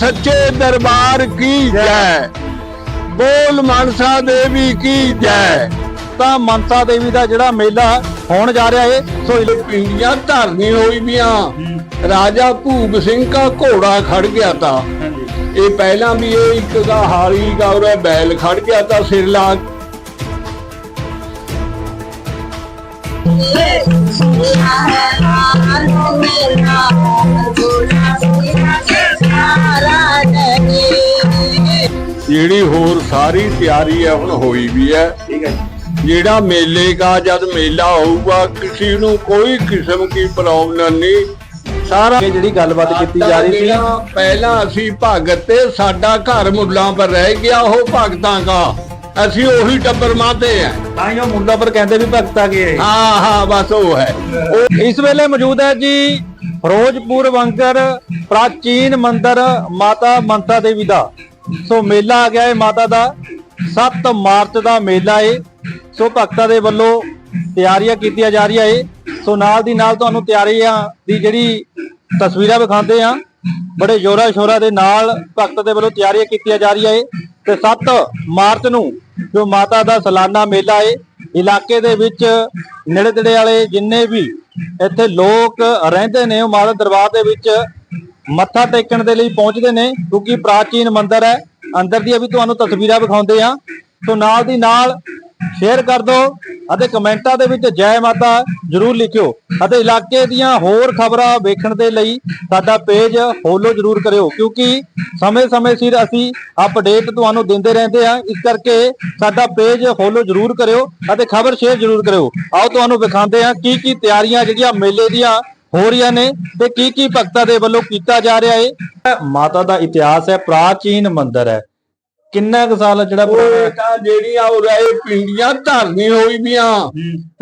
ਸੱਚੇ ਦਰਬਾਰ ਕੀ ਜੈ? ਬੋਲ ਮਨਸਾ ਦੇਵੀ ਕੀ ਜੈ? ਤਾਂ ਮਨਸਾ ਦੇਵੀ ਦਾ ਜਿਹੜਾ ਮੇਲਾ ਹੋਣ ਜਾ ਰਿਹਾ ਏ, ਸੋ ਇਹ ਪਿੰਡੀਆਂ ਧਰਨੀ ਹੋਈ ਵੀਆਂ ਰਾਜਾ ਭੂਪ ਸਿੰਘ ਦਾ ਘੋੜਾ ਖੜ ਗਿਆ ਤਾ। ਇਹ ਪਹਿਲਾਂ ਵੀ ਇਹ ਇੱਕ ਦਾ ਹਾਲੀ ਦਾ ਉਹਦਾ ਬੈਲ ਖੜ ਗਿਆ ਤਾਂ ਸਿਰ ਲਾ ਜਿਹੜੀ ਹੋਰ ਸਾਰੀ ਤਿਆਰੀ ਹੈ ਹੁਣ ਹੋਈ ਵੀ ਹੈ ਠੀਕ ਹੈ ਜਿਹੜਾ ਮੇਲੇ ਦਾ ਜਦ ਮੇਲਾ ਹੋਊਗਾ ਕਿਸੇ ਨੂੰ ਕੋਈ ਕਿਸਮ ਦੀ ਪ੍ਰੋਬਲਮ ਨਹੀਂ। ਸਾਰਾ ਇਹ ਜਿਹੜੀ ਗੱਲਬਾਤ ਕੀਤੀ ਜਾ ਰਹੀ ਸੀ। ਪਹਿਲਾਂ ਅਸੀਂ ਭਗਤ ਤੇ ਸਾਡਾ ਘਰ ਮੁੱਲਾਂ ਪਰ ਰਹਿ ਗਿਆ ਉਹ ਭਗਤਾਂ ਦਾ। ਅਸੀਂ ਉਹੀ ਟੱਬਰ ਮਾਤੇ ਆ। ਤਾਂ ਹੀ ਉਹ ਮੁੱਲਾ ਪਰ ਕਹਿੰਦੇ ਵੀ ਭਗਤਾ ਗਏ ਹਾਂ ਹਾਂ ਬਸ ਉਹ ਹੈ। ਇਸ ਵੇਲੇ ਮੌਜੂਦ ਹੈ ਜੀ ਫਿਰੋਜ਼ਪੁਰ ਵੰਗਰ ਪ੍ਰਾਚੀਨ ਮੰਦਿਰ ਮਾਤਾ ਮਨਸਾ ਦੇਵੀ ਦਾ। ਸੋ ਮੇਲਾ ਆ ਗਿਆ ਹੈ ਮਾਤਾ ਦਾ। 7 ਮਾਰਚ ਦਾ ਮੇਲਾ ਏ। ਸੋ ਭਗਤਾਂ ਦੇ ਵੱਲੋਂ ਤਿਆਰੀਆਂ ਕੀਤੀਆਂ ਜਾ ਰਹੀਆਂ ਏ। ਸੋ ਨਾਲ ਦੀ ਨਾਲ ਤੁਹਾਨੂੰ ਤਿਆਰੀਆਂ ਦੀ ਜਿਹੜੀ ਤਸਵੀਰਾਂ ਵਿਖਾਉਂਦੇ ਆ ਬੜੇ ਜ਼ੋਰਾ ਸ਼ੋਰਾ ਦੇ ਨਾਲ ਭਗਤ ਦੇ ਵੱਲੋਂ ਤਿਆਰੀਆਂ ਕੀਤੀਆਂ ਜਾ ਰਹੀਆਂ ਏ। ਤੇ 7 ਮਾਰਚ ਨੂੰ ਜੋ ਮਾਤਾ ਦਾ ਸਾਲਾਨਾ ਮੇਲਾ ਏ, ਇਲਾਕੇ ਦੇ ਵਿੱਚ ਨੇੜੇ ਤੇੜੇ ਵਾਲੇ ਜਿੰਨੇ ਵੀ ਇੱਥੇ ਲੋਕ ਰਹਿੰਦੇ ਨੇ, ਉਹ ਮਾਤਾ ਦਰਬਾਰ ਦੇ ਵਿੱਚ ਮੱਥਾ ਟੇਕਣ ਦੇ ਲਈ ਪਹੁੰਚਦੇ ਨੇ, ਕਿਉਂਕਿ ਪ੍ਰਾਚੀਨ ਮੰਦਿਰ ਹੈ। ਅੰਦਰ ਦੀਆਂ ਵੀ ਤੁਹਾਨੂੰ ਤਸਵੀਰਾਂ ਵਿਖਾਉਂਦੇ ਆ ਸੋ ਨਾਲ ਦੀ ਨਾਲ ਸ਼ੇਅਰ ਕਰ ਦਿਓ ਅਤੇ ਕਮੈਂਟਾਂ ਦੇ ਵਿੱਚ ਜੈ ਮਾਤਾ ਜਰੂਰ ਲਿਖਿਓ ਅਤੇ ਇਲਾਕੇ ਦੀਆਂ ਹੋਰ ਖਬਰਾਂ ਵੇਖਣ ਦੇ ਲਈ ਸਾਡਾ ਪੇਜ ਫੋਲੋ ਜਰੂਰ ਕਰਿਓ, ਕਿਉਂਕਿ ਸਮੇਂ-ਸਮੇਂ ਸਿਰ ਅਸੀਂ ਅਪਡੇਟ ਤੁਹਾਨੂੰ ਦਿੰਦੇ ਰਹਿੰਦੇ ਆ ਇਸ ਕਰਕੇ ਸਾਡਾ ਪੇਜ ਫੋਲੋ ਜਰੂਰ ਕਰਿਓ ਅਤੇ ਖਬਰ ਸ਼ੇਅਰ ਜਰੂਰ ਕਰਿਓ। ਆਓ ਤੁਹਾਨੂੰ ਵਿਖਾਉਂਦੇ ਆ ਕੀ ਕੀ ਤਿਆਰੀਆਂ ਜਿਹੜੀਆਂ ਮੇਲੇ ਦੀਆਂ ਹੋ ਰਹੀਆਂ ਨੇ ਤੇ ਕੀ ਕੀ ਭਗਤਾਂ ਦੇ ਵੱਲੋਂ ਕੀਤਾ ਜਾ ਰਿਹਾ ਹੈ ਮਾਤਾ ਦਾ ਇਤਿਹਾਸ ਹੈ ਪ੍ਰਾਚੀਨ ਮੰਦਿਰ ਹੈ। ਕਿੰਨਾ ਕੁ ਸਾਲ ਜਿਹੜਾ ਪੁਰਾਣਾ ਉਹ ਹੈ? ਤਾਂ ਜਿਹੜੀਆਂ ਉਹ ਰਹੇ ਪਿੰਡੀਆਂ ਧਰਨੀ ਹੋਈ ਵੀਆਂ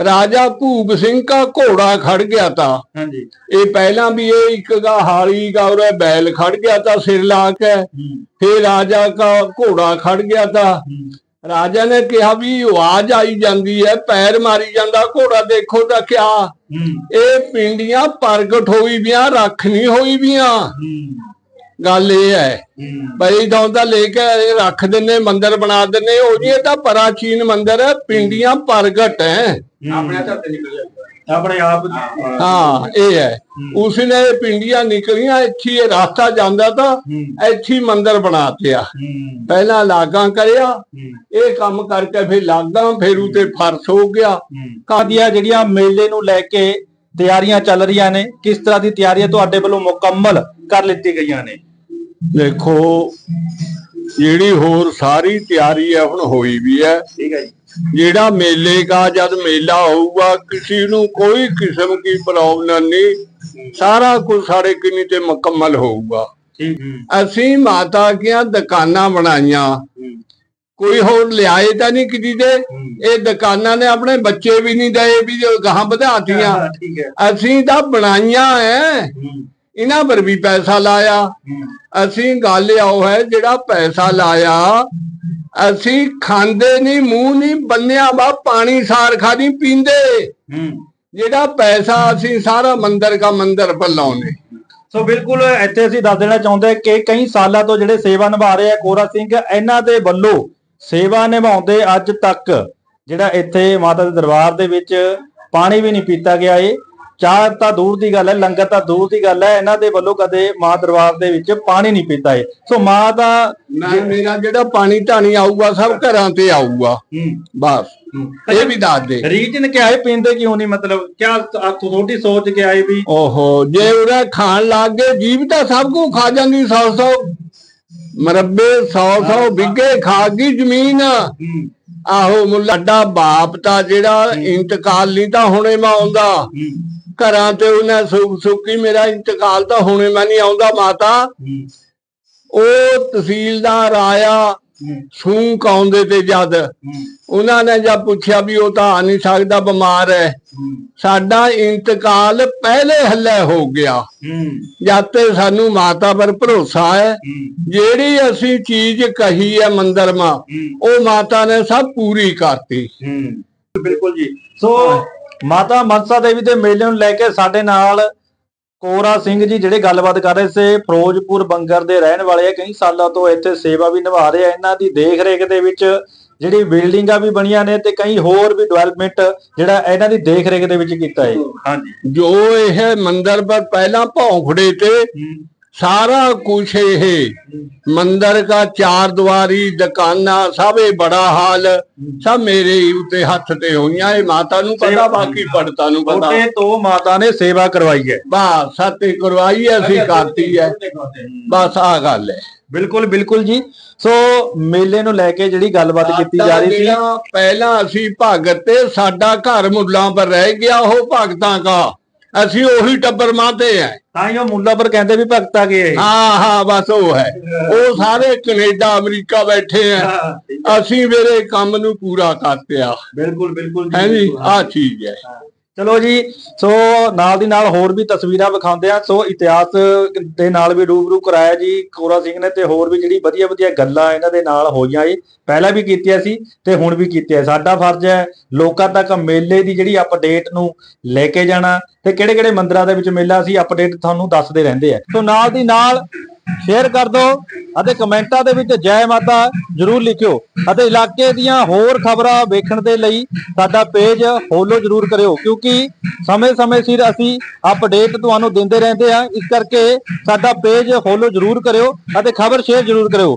ਰਾਜਾ ਭੂਪ ਸਿੰਘ ਦਾ ਘੋੜਾ ਖੜ ਗਿਆ ਤਾ। ਹਾਂਜੀ। ਇਹ ਪਹਿਲਾਂ ਵੀ ਇਹ ਇੱਕ ਦਾ ਹਾਲੀ ਦਾ ਉਹਦਾ ਬੈਲ ਖੜ ਗਿਆ ਤਾਂ ਸਿਰ ਲਾ ਕੇ। ਫਿਰ ਰਾਜਾ ਦਾ ਘੋੜਾ ਖੜ ਗਿਆ ਤਾਂ। ਰਾਜਾ ਨੇ ਕਿਹਾ ਵੀ ਆਵਾਜ਼ ਆਈ ਜਾਂਦੀ ਹੈ ਪੈਰ ਮਾਰੀ ਜਾਂਦਾ ਘੋੜਾ ਦੇਖੋ ਤਾਂ ਕਿਆ। ਇਹ ਪਿੰਡੀਆਂ ਪ੍ਰਗਟ ਹੋਈ ਵੀਆਂ ਰੱਖ ਨਹੀਂ ਹੋਈ ਵੀਆਂ। ਗੱਲ ਇਹ ਹੈ ਬਈ ਦੌਂਦਾ ਲੈ ਕੇ ਰੱਖ ਦਿੰਨੇ ਮੰਦਿਰ ਬਣਾ ਦਿੰਨੇ ਉਹ ਜੀ ਇਹ ਤਾਂ ਪ੍ਰਾਚੀਨ ਮੰਦਿਰ ਹੈ ਪਿੰਡੀਆਂ ਪ੍ਰਗਟ ਹੈ। ਆਪਣੇ ਹੱਥ ਨਿਕਲ ਆਪਣੇ ਆਪ ਹਾਂ। ਇਹ ਹੈ। ਉਸਨੇ ਇਹ ਪਿੰਡੀਆਂ ਨਿਕਲੀਆਂ ਇੱਥੇ ਇਹ ਰਸਤਾ ਜਾਂਦਾ ਤਾਂ ਇੱਥੇ ਮੰਦਿਰ ਬਣਾ ਤਿਆ ਪਹਿਲਾਂ ਲਾਗਾਂ ਕਰਿਆ ਇਹ ਕੰਮ ਕਰਕੇ ਫਿਰ ਲਾਗਾਂ ਫਿਰ ਉਤੇ ਫਰਸ਼ ਹੋ ਗਿਆ। ਕਾਦੀਆਂ ਜਿਹੜੀਆਂ ਮੇਲੇ ਨੂੰ ਲੈ ਕੇ ਤਿਆਰੀਆਂ ਚੱਲ ਰਹੀਆਂ ਨੇ ਕਿਸ ਤਰ੍ਹਾਂ ਦੀ ਤਿਆਰੀਆਂ ਤੁਹਾਡੇ ਵੱਲੋਂ ਮੁਕੰਮਲ ਕਰ ਲਿੱਤੀ ਗਈਆਂ ਨੇ? ਦੇਖੋ ਜਿਹੜੀ ਹੋਰ ਸਾਰੀ ਤਿਆਰੀ ਹੈ ਹੁਣ ਹੋਈ ਵੀ ਹੈ। ਠੀਕ ਹੈ ਜੀ। ਜਿਹੜਾ ਮੇਲੇ ਦਾ ਜਦ ਮੇਲਾ ਹੋਊਗਾ ਕਿਸੇ ਨੂੰ ਕੋਈ ਕਿਸਮ ਦੀ ਪ੍ਰੋਬਲਮ ਨਹੀਂ। ਸਾਰਾ ਕੁਝ ਸਾਡੇ ਕਿੰਨੀ ਤੇ ਮੁਕੰਮਲ ਹੋਊਗਾ। ਅਸੀਂ ਮਾਤਾ ਦੀਆਂ ਦੁਕਾਨਾਂ ਬਣਾਈਆਂ। ਕੋਈ ਹੋਰ ਲਿਆਏ ਤਾਂ ਨਹੀਂ ਕਿਦੀ ਦੇ ਇਹ ਦੁਕਾਨਾਂ ਨੇ ਆਪਣੇ ਬੱਚੇ ਵੀ ਨਹੀਂ ਦਏ ਵੀ ਗਾਹਾਂ ਵਧਾਤੀਆਂ। ਅਸੀਂ ਤਾਂ ਬਣਾਈਆਂ ਐ। ਇਹਨਾਂ ਪਰ ਵੀ ਪੈਸਾ ਲਾਇਆ। ਅਸੀਂ ਗੱਲ ਆਉ ਹੈ ਜਿਹੜਾ ਪੈਸਾ ਲਾਇਆ ਅਸੀਂ ਖਾਂਦੇ ਨਹੀਂ ਮੂੰਹ ਨਹੀਂ ਬੰਨਿਆ ਵਾ ਪਾਣੀ ਸਾਰ ਖਾ ਨਹੀਂ ਪੀਂਦੇ। ਜਿਹੜਾ ਪੈਸਾ ਅਸੀਂ ਸਾਰਾ ਮੰਦਰ ਦਾ ਮੰਦਰ ਪਰ ਲਾਉਨੇ ਸੋ ਬਿਲਕੁਲ ਇੱਥੇ ਅਸੀਂ ਦੱਸ ਦੇਣਾ ਚਾਹੁੰਦੇ ਕਿ ਕਈ ਸਾਲਾਂ ਤੋਂ ਜਿਹੜੇ ਸੇਵਾ ਨਿਭਾ ਰਹੇ ਆ ਕੋਰਾ ਸਿੰਘ ਇਹਨਾਂ ਦੇ ਵੱਲੋਂ ਸੇਵਾ ਨਿਭਾਉਂਦੇ ਅੱਜ ਤੱਕ ਜਿਹੜਾ ਇੱਥੇ ਮਾਤਾ ਦੇ ਦਰਬਾਰ ਦੇ ਵਿੱਚ ਪਾਣੀ ਵੀ ਨਹੀਂ ਪੀਤਾ ਗਿਆ ਏ। ਚਾਹ ਤਾਂ ਦੂਰ ਦੀ ਗੱਲ ਹੈ ਲੰਗਰ ਤਾਂ ਦੂਰ ਦੀ ਗੱਲ ਹੈ ਇਹਨਾਂ ਦੇ ਵੱਲੋਂ ਕਦੇ ਮਾਂ ਦਰਬਾਰ ਦੇ ਵਿੱਚ ਪਾਣੀ ਨਹੀਂ ਪੀਤਾ ਏ ਸੋ ਮਾਂ ਦਾ ਮੇਰਾ ਜਿਹੜਾ ਪਾਣੀ ਧਾਣੀ ਆਊਗਾ ਸਭ ਘਰਾਂ ਤੇ ਆਊਗਾ। ਬਸ। ਇਹ ਵੀ ਦੱਸ ਦੇ। ਰੀਜਨ ਕਿਆ ਹੈ ਪੀਂਦੇ ਕਿਉਂ ਨਹੀਂ? ਮਤਲਬ ਕਿਆ ਤੁਹਾਡੀ ਸੋਚ ਕੇ ਆਏ ਵੀ। ਓਹੋ ਜੇ ਉਹਦਾ ਖਾਣ ਲੱਗ ਗਏ ਜੀਵ ਤਾਂ ਸਭ ਕੁ ਖਾ ਜਾਂਦੀ 100 100 ਮਰੱਬੇ 100 100 ਬਿੱਗੇ ਖਾ ਗਈ ਜ਼ਮੀਨ। ਆਹੋ ਮੁੱਲਾਡਾ ਬਾਪ ਤਾਂ ਜਿਹੜਾ ਇੰਤਕਾਲ ਨਹੀਂ ਤਾਂ ਹੁਣੇ ਮੈਂ ਆਉਂਦਾ। ਘਰਾਂ ਤੇ ਉਹਨੇ ਸੁੱਖ ਸੁੱਕੀ ਮੇਰਾ ਇੰਤਕਾਲ ਤਾਂ ਹੁਣੇ ਮੈਂ ਨਹੀਂ ਆਉਂਦਾ ਮਾਤਾ। ਉਹ ਤਹਿਸੀਲਦਾਰ ਆਇਆ ਸੂਕ ਆਉਂਦੇ ਤੇ ਜਦ। ਉਹਨਾਂ ਨੇ ਜਦ ਪੁੱਛਿਆ ਵੀ ਉਹ ਤਾਂ ਆ ਨਹੀਂ ਸਕਦਾ ਬਿਮਾਰ ਹੈ। ਸਾਡਾ ਇੰਤਕਾਲ ਪਹਿਲੇ ਹੱਲੇ ਹੋ ਗਿਆ। ਜਦ ਤੇ ਸਾਨੂੰ ਮਾਤਾ ਪਰ ਭਰੋਸਾ ਹੈ। ਜਿਹੜੀ ਅਸੀਂ ਚੀਜ਼ ਕਹੀ ਹੈ ਮੰਦਰ ਮਾ ਉਹ ਮਾਤਾ ਨੇ ਸਭ ਪੂਰੀ ਕਰਤੀ। ਬਿਲਕੁਲ ਜੀ। ਸੋ ਮਾਤਾ ਮਨਸਾ ਦੇਵੀ ਦੇ ਮੇਲੇ ਨੂੰ ਲੈ ਕੇ ਸਾਡੇ ਨਾਲ ਕੋਰਾ ਸਿੰਘ ਜੀ ਜਿਹੜੇ ਗੱਲਬਾਤ ਕਰ ਰਹੇ ਸੀ ਫਿਰੋਜ਼ਪੁਰ ਬੰਗਰ ਦੇ ਰਹਿਣ ਵਾਲੇ ਆ ਕਈ ਸਾਲਾਂ ਤੋਂ ਇੱਥੇ ਸੇਵਾ ਵੀ ਨਿਭਾ ਰਹੇ ਆ ਇਹਨਾਂ ਦੀ ਦੇਖ ਰੇਖ ਦੇ ਵਿੱਚ ਜਿਹੜੀ ਬਿਲਡਿੰਗਾਂ ਵੀ ਬਣੀਆਂ ਨੇ ਤੇ ਕਈ ਹੋਰ ਵੀ ਡਿਵੈਲਪਮੈਂਟ ਜਿਹੜਾ ਇਹਨਾਂ ਦੀ ਦੇਖ ਰੇਖ ਦੇ ਵਿੱਚ ਕੀਤਾ ਹੈ। ਹਾਂਜੀ। ਜੋ ਇਹ ਮੰਦਰ ਪਰ ਪਹਿਲਾਂ ਭੌਂਕੜੇ ਤੇ ਸਾਰਾ ਕੁਛ ਇਹ ਮੰਦਰ ਦਾ ਚਾਰ ਦੀਵਾਰੀ ਦੁਕਾਨਾਂ ਸਭ ਇਹ ਬੜਾ ਹਾਲ। ਸਭ ਮੇਰੇ ਹੀ ਉੱਤੇ ਹੱਥ ਤੇ ਹੋਈਆਂ। ਇਹ ਮਾਤਾ ਨੂੰ ਪਤਾ ਬਾਕੀ ਪੜਤਾ ਨੂੰ ਪਤਾ। ਉਹਦੇ ਤੋਂ ਮਾਤਾ ਨੇ ਸੇਵਾ ਕਰਵਾਈ ਹੈ। ਬਸ ਸਤੇ ਕਰਵਾਈ ਹੈ, ਅਸੀਂ ਕਰਤੀ ਹੈ। ਬਸ ਆ ਗੱਲ ਹੈ। ਬਿਲਕੁਲ ਬਿਲਕੁਲ ਜੀ। ਸੋ ਮੇਲੇ ਨੂੰ ਲੈ ਕੇ ਜਿਹੜੀ ਗੱਲਬਾਤ ਕੀਤੀ ਜਾ ਰਹੀ ਸੀ। ਪਹਿਲਾਂ ਅਸੀਂ ਭਗਤ ਤੇ ਸਾਡਾ ਘਰ ਮੁੱਲਾਂ ਪਰ ਰਹਿ ਗਿਆ ਉਹ ਭਗਤਾਂ ਦਾ। ਅਸੀਂ ਉਹੀ ਟੱਬਰ ਮਾਤੇ ਆ। ਤਾਂ ਹੀ ਉਹ ਮੁੱਲਾਪੁਰ ਕਹਿੰਦੇ ਵੀ ਭਗਤ ਆ ਗਏ ਹਾਂ ਹਾਂ ਬਸ ਉਹ ਹੈ। ਉਹ ਸਾਰੇ ਕੈਨੇਡਾ ਅਮਰੀਕਾ ਬੈਠੇ ਆ। ਅਸੀਂ ਮੇਰੇ ਕੰਮ ਨੂੰ ਪੂਰਾ ਕਰਤਿਆ ਬਿਲਕੁਲ ਬਿਲਕੁਲ ਹੈ ਜੀ? ਆ ਚੀਜ਼ ਹੈ। ਚਲੋ ਜੀ, ਸੋ ਨਾਲ ਦੀ ਨਾਲ ਹੋਰ ਵੀ ਤਸਵੀਰਾਂ ਵਿਖਾਉਂਦੇ ਆ ਸੋ ਇਤਿਹਾਸ ਦੇ ਨਾਲ ਵੀ ਰੂਬਰੂ ਕਰਾਇਆ ਜੀ ਕੋਰਾ ਸਿੰਘ ਨੇ ਤੇ ਹੋਰ ਵੀ ਜਿਹੜੀ ਵਧੀਆ ਵਧੀਆ ਗੱਲਾਂ ਇਹਨਾਂ ਦੇ ਨਾਲ ਹੋਈਆਂ ਏ ਪਹਿਲਾਂ ਵੀ ਕੀਤੀਆਂ ਸੀ ਤੇ ਹੁਣ ਵੀ ਕੀਤੀਆਂ। ਸਾਡਾ ਫਰਜ਼ ਹੈ ਲੋਕਾਂ ਤੱਕ ਮੇਲੇ ਦੀ ਜਿਹੜੀ ਅਪਡੇਟ ਨੂੰ ਲੈ ਕੇ ਜਾਣਾ ਤੇ ਕਿਹੜੇ ਕਿਹੜੇ ਮੰਦਿਰਾਂ ਦੇ ਵਿੱਚ ਮੇਲਾ ਸੀ ਅਪਡੇਟ ਤੁਹਾਨੂੰ ਦੱਸਦੇ ਰਹਿੰਦੇ ਆ। ਸੋ ਨਾਲ ਦੀ ਨਾਲ ਸ਼ੇਅਰ ਕਰ ਦਿਓ ਅਤੇ ਕਮੈਂਟਾਂ ਦੇ ਵਿੱਚ ਜੈ ਮਾਤਾ ਜਰੂਰ ਲਿਖਿਓ ਅਤੇ ਇਲਾਕੇ ਦੀਆਂ ਹੋਰ ਖਬਰਾਂ ਵੇਖਣ ਦੇ ਲਈ ਸਾਡਾ ਪੇਜ ਫੋਲੋ ਜਰੂਰ ਕਰਿਓ, ਕਿਉਂਕਿ ਸਮੇਂ-ਸਮੇਂ ਸਿਰ ਅਸੀਂ ਅਪਡੇਟ ਤੁਹਾਨੂੰ ਦਿੰਦੇ ਰਹਿੰਦੇ ਆ ਇਸ ਕਰਕੇ ਸਾਡਾ ਪੇਜ ਫੋਲੋ ਜਰੂਰ ਕਰਿਓ ਅਤੇ ਖਬਰ ਸ਼ੇਅਰ ਜਰੂਰ ਕਰਿਓ।